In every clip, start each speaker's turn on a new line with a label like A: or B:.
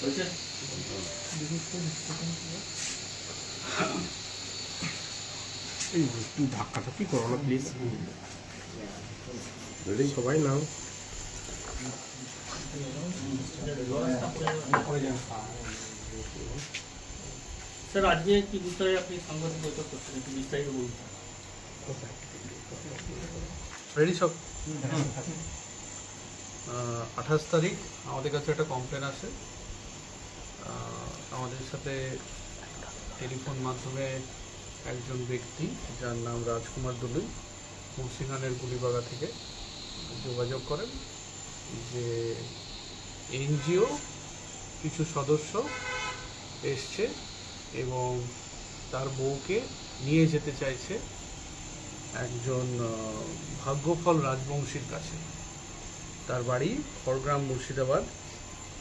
A: হয়েছে
B: এই একটু ধাক্কাটা কি করো না প্লিজ সবাই নাও।
A: স্যার আজকে কি বিষয়ে আপনি সাংবাদিক বৈঠক করছেন? একটু বিস্তারিত বলুন।
C: রেডি সব? আঠাশ তারিখ আমাদের কাছে একটা কমপ্লেন আসে। আহ, আমাদের সাথে টেলিফোন মাধ্যমে একজন ব্যক্তি, যার নাম রাজকুমার দলুই মুর্শিগানের গুলিবাগা থেকে যোগাযোগ করেন যে এনজিও কিছু সদস্য এসছে এবং তার বউকে নিয়ে যেতে চাইছে একজন ভাগ্যফল রাজবংশীর কাছে। তার বাড়ি খড়গ্রাম মুর্শিদাবাদ,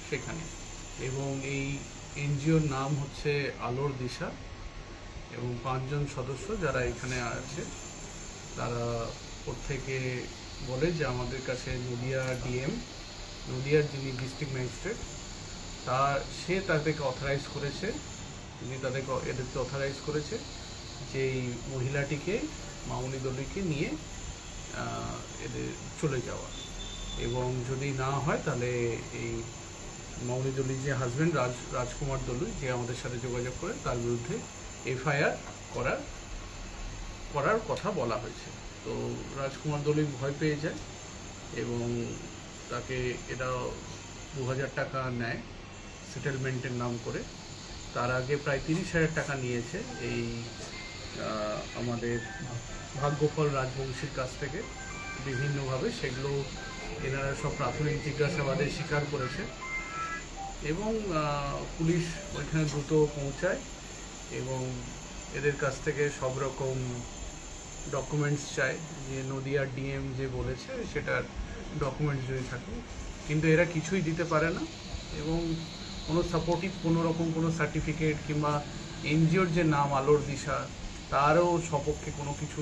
C: সেখানে। এবং এই এনজিওর নাম হচ্ছে আলোর দিশা এবং পাঁচজন সদস্য যারা এখানে আছে, তারা প্রত্যেকে বলে যে আমাদের কাছে নদিয়া ডিএম, নদিয়ার যিনি ডিস্ট্রিক্ট ম্যাজিস্ট্রেট, তা সে তাদেরকে অথরাইজ করেছে, তিনি তাদেরকে এদেরকে অথরাইজ করেছে যে এই মহিলাটিকে, মামুনি দলিকে নিয়ে এদের চলে যাওয়া। এবং যদি না হয় তাহলে এই মামুনি দলির যে হাজবেন্ড রাজ, রাজকুমার দলু যে আমাদের সাথে যোগাযোগ করে, তার বিরুদ্ধে এফআইআর করার করার কথা বলা হয়েছে। তো রাজকুমার দলুই ভয় পেয়ে যায় এবং তাকে এরা দু হাজার টাকা নেয় সেটেলমেন্টের নাম করে। তার আগে প্রায় তিরিশ হাজার টাকা নিয়েছে এই আমাদের ভাগ্যফল রাজবংশীর কাছ থেকে। বিভিন্নভাবে সেগুলো এনারা সব প্রাথমিক জিজ্ঞাসাবাদে স্বীকার করেছে। এবং পুলিশ ওইখানে দ্রুত পৌঁছায় এবং এদের কাছ থেকে সব রকম ডকুমেন্টস চায়। যে নদিয়ার ডিএম যে বলেছে, সেটার ডকুমেন্টস যদি থাকে। কিন্তু এরা কিছুই দিতে পারে না এবং কোনো সাপোর্টিভ কোনো রকম কোনো সার্টিফিকেট কিংবা এনজিওর যে নাম, আলোর দিশা, তারও সপক্ষে কোনো কিছু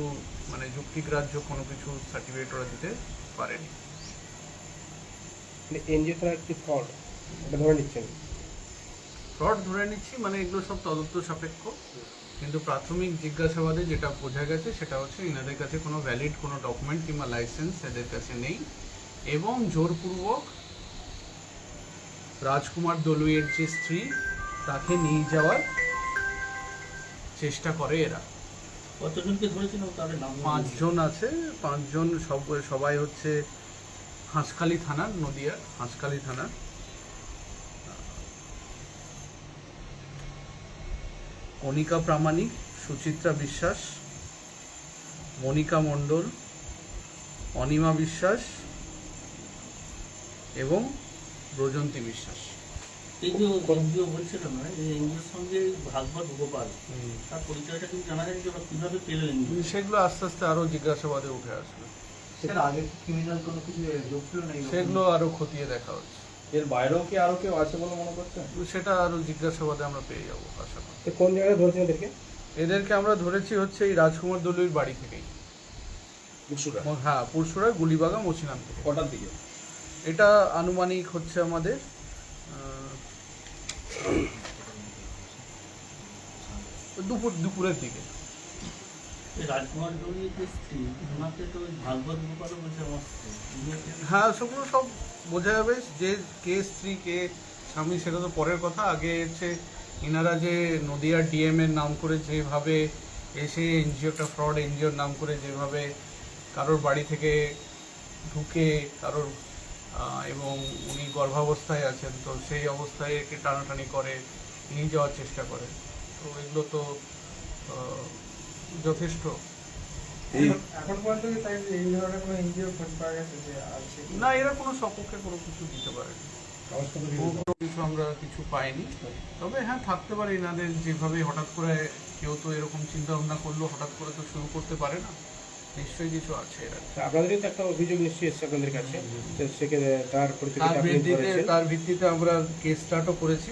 C: মানে যুক্তিগ্রাহ্য কোনো কিছু সার্টিফিকেট ওরা দিতে পারেনি।
B: এনজিও তারা একটি ফ্রড এটা ধরে নিচ্ছেন।
C: ফ্রড ধরে নিচ্ছি মানে এগুলো সব তদন্ত সাপেক্ষ। কিন্তু প্রাথমিক জিজ্ঞাসাবাদে যেটা বোঝা গেছে সেটা হচ্ছে এনাদের কাছে কোনো ভ্যালিড কোনো ডকুমেন্ট কিংবা লাইসেন্স এদের কাছে নেই। এবং জোরপূর্বক রাজকুমার দলুইয়ের যে স্ত্রী তাকে নিয়ে যাওয়ার চেষ্টা করে এরা।
A: কতজনকে ধরেছেন তাদের নাম?
C: পাঁচজন আছে পাঁচজন সব সবাই হচ্ছে হাঁসখালি থানার নদিয়ার হাঁসখালি থানার। কণিকা প্রামাণিক সুচিত্রা বিশ্বাস মনিকা মণ্ডল অনিমা বিশ্বাস এবং ব্রজন্তী বিশ্বাস।
A: এই যে এনজিও বলছিলাম না এই এনজিওর সঙ্গে ভাগবত গোপাল তার পরিচয়টা কিন্তু জানা যায় যে ওরা কীভাবে পেল এনজিও?
C: সেগুলো আস্তে আস্তে আরও জিজ্ঞাসাবাদে উঠে আসবে? সেগুলো আরও খতিয়ে দেখা হচ্ছে।
D: এর বাইরেও কি আরও কেউ আছে বলে মনে করছেন?
C: সেটা আরও জিজ্ঞাসাবাদে আমরা পেয়ে যাব আশা করি।
B: কোন জায়গায় ধরেছেন এদেরকে?
C: এদেরকে আমরা ধরেছি হচ্ছে এই রাজকুমার দলুর বাড়ি থেকেই। হ্যাঁ পুরসুরা গুলিবাগা মচিনাম থেকে।
D: কটার দিকে?
C: এটা আনুমানিক হচ্ছে আমাদের দুপুর দুপুরের দিকে।
A: স্ত্রী ওনাকে তো ভাগবত গোপালও
C: হ্যাঁ সেগুলো সব বোঝা যাবে যে কে স্ত্রী, কে স্বামী, সেটা তো পরের কথা। আগে হচ্ছে ইনারা যে নদিয়ার ডিএম এর নাম করে যেভাবে এসে এনজিওটা ফ্রড এনজিওর নাম করে যেভাবে কারোর বাড়ি থেকে ঢুকে কারোর এবং উনি গর্ভাবস্থায় আছেন, তো সেই অবস্থায় একে টানাটানি করে, নিয়ে যাওয়ার চেষ্টা করে। তো এগুলো তো যথেষ্ট।
E: এখন পর্যন্ত কি তাই এই ধরনের কোনো এনজিও খোঁজ পাওয়া গেছে যে আছে কি?
C: না এরা কোনো সপক্ষে কোনো কিছু দিতে পারেনি। কিছু আমরা কিছু পাইনি। তবে হ্যাঁ থাকতে পারে এনাদের যেভাবে হঠাৎ করে কেউ তো এরকম চিন্তা ভাবনা করল হঠাৎ করে তো শুরু করতে পারে না। নিশ্চয়ই কিছু আছে এরা।
B: আপনাদেরই তো একটা অভিযোগ নিশ্চয়ই এসছে আপনাদের কাছে। তার
C: ভিত্তিতে তার ভিত্তিতে আমরা কেস স্টার্টও করেছি।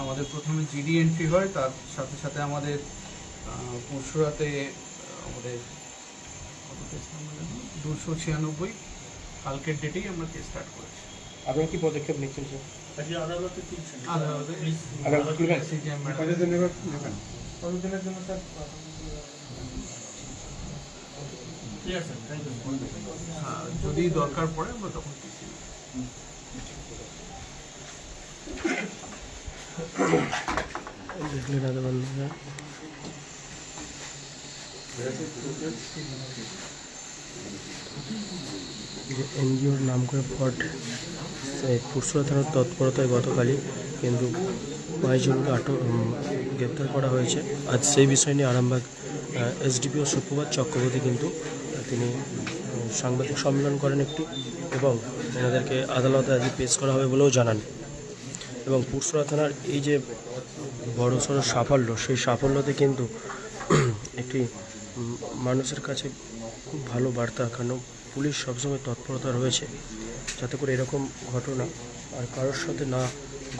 C: আমাদের প্রথমে জিডি এন্ট্রি হয় তার সাথে সাথে আমাদের পরশুরাতে আমাদের দুশো ছিয়ানব্বই। কালকের ডেটেই আমরা কেস স্টার্ট করেছি।
B: আপনারা কি পদক্ষেপ নিচ্ছেন স্যার?
E: কতদিনের জন্য স্যার?
A: ঠিক আছে থ্যাংক ইউ
C: হ্যাঁ, যদি দরকার পড়ে আমরা তখন কিছু
F: যে এনজিওর নাম করে ফট পুরসুরা থানার তৎপরতায় গতকালই কিন্তু কয়েকজনকে আটক গ্রেপ্তার করা হয়েছে। আজ সেই বিষয় নিয়ে আরামবাগ এসডিপিও সুপ্রভাত চক্রবর্তী কিন্তু তিনি সাংবাদিক সম্মেলন করেন একটি এবং এনাদেরকে আদালতে আজকে পেশ করা হবে বলেও জানান। এবং পুরসুরা থানার এই যে বড়সড় সাফল্য, সেই সাফল্যতে কিন্তু একটি মানুষের কাছে খুব ভালো বার্তা, কারণ পুলিশ সবসময় তৎপরতা রয়েছে যাতে করে এরকম ঘটনা আর কারোর সাথে না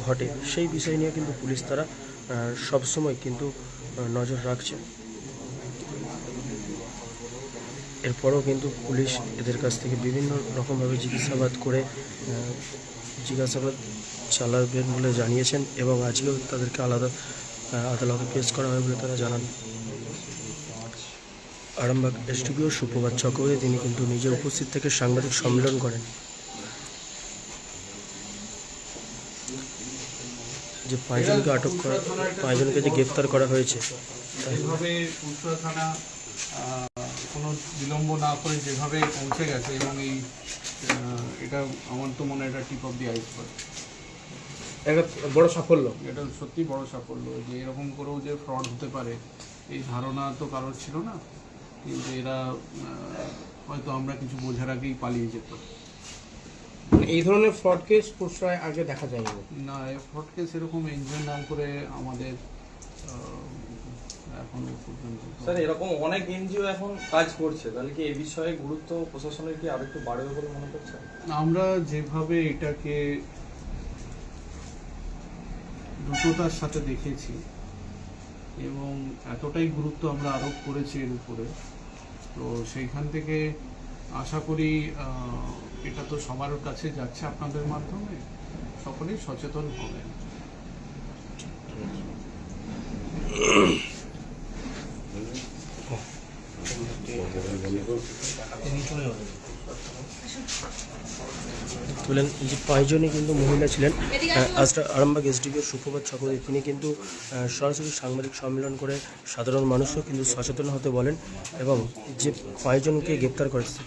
F: ঘটে। সেই বিষয় নিয়ে কিন্তু পুলিশ তারা সবসময় কিন্তু নজর রাখছে। এরপরও কিন্তু পুলিশ এদের কাছ থেকে বিভিন্ন রকমভাবে জিজ্ঞাসাবাদ করে জিজ্ঞাসাবাদ চালাবেন বলে জানিয়েছেন এবং আজকেও তাদেরকে আলাদা আদালতে পেশ করা হবে বলে তারা জানান। আরামবাগ এসডিপিও সুপ্রভাত চক্রবর্তী, তিনি কিন্তু নিজে উপস্থিত থেকে সাংবাদিক সম্মেলন করেন। যে পাঁচজনকে আটক করা, পাঁচজনকে যে গ্রেপ্তার করা হয়েছে
C: কোনো বিলম্ব না করে যেভাবে পৌঁছে গেছে এবং এই এটা আমার তো মনে হয় এটা টিপ অফ দি আইসবার্গ।
B: একটা বড় সাফল্য।
C: এটা সত্যি বড় সাফল্য যে এরকম করেও যে ফ্রড হতে পারে এই ধারণা তো কারোর ছিল না। কিন্তু এরা হয়তো আমরা কিছু বোঝার আগেই পালিয়ে যেত।
B: মানে এই ধরনের ফ্রড কেস পুরসরায় আগে দেখা যায়নি?
C: না ফ্রডকে সেরকম এনজিওর নাম করে আমাদের এখনও পর্যন্ত।
G: স্যার এরকম অনেক এনজিও এখন কাজ করছে। তাহলে কি এই বিষয়ে গুরুত্ব প্রশাসনের কি আরেকটু বাড়বে বলে মনে করছেন?
C: আমরা যেভাবে এটাকে দ্রুততার সাথে দেখেছি এবং এতটাই গুরুত্ব আমরা আরোপ করেছি এর উপরে। তো সেইখান থেকে আশা করি এটা তো সবার কাছে যাচ্ছে আপনাদের মাধ্যমে। সকলেই সচেতন হবেন।
F: এই যে পাঁচজনই কিন্তু মহিলা ছিলেন। আজরা আরামবাগ এসডিপিও সুপ্রভাত চক্রবর্তী তিনি কিন্তু সরাসরি সাংবাদিক সম্মেলন করে সাধারণ মানুষও কিন্তু সচেতন হতে বলেন এবং যে পাঁচজনকে গ্রেপ্তার করেছে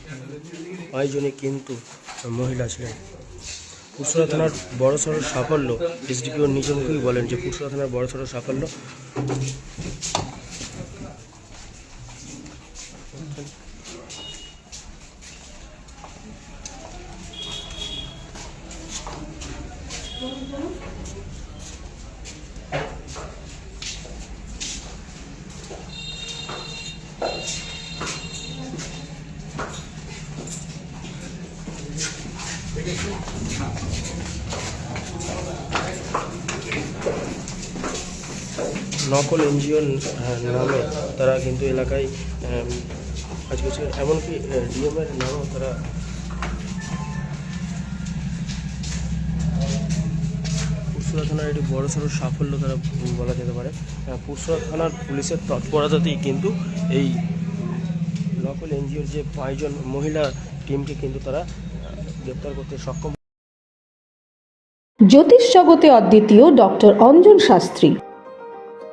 F: পাঁচজনই কিন্তু মহিলা ছিলেন। পুরসুরা থানার বড়সড় সাফল্য এসডিপিও নিজ মুখেই বলেন যে পুরসুরা থানার বড়সড় সাফল্য নকল এনজিও নামে তারা কিন্তু এলাকায় কাজ করছে। এমনকি ডিএমের নামেও তারা পুরসুরা থানার একটি বড়সড় সাফল্য তারা বলা যেতে পারে। পুরসুরা থানার পুলিশের তৎপরতাতেই কিন্তু এই লোকাল এনজিওর যে পাঁচজন মহিলা টিমকে কিন্তু তারা গ্রেপ্তার করতে সক্ষম।
H: জ্যোতিষ জগতে অদ্বিতীয় ডক্টর অঞ্জন শাস্ত্রী।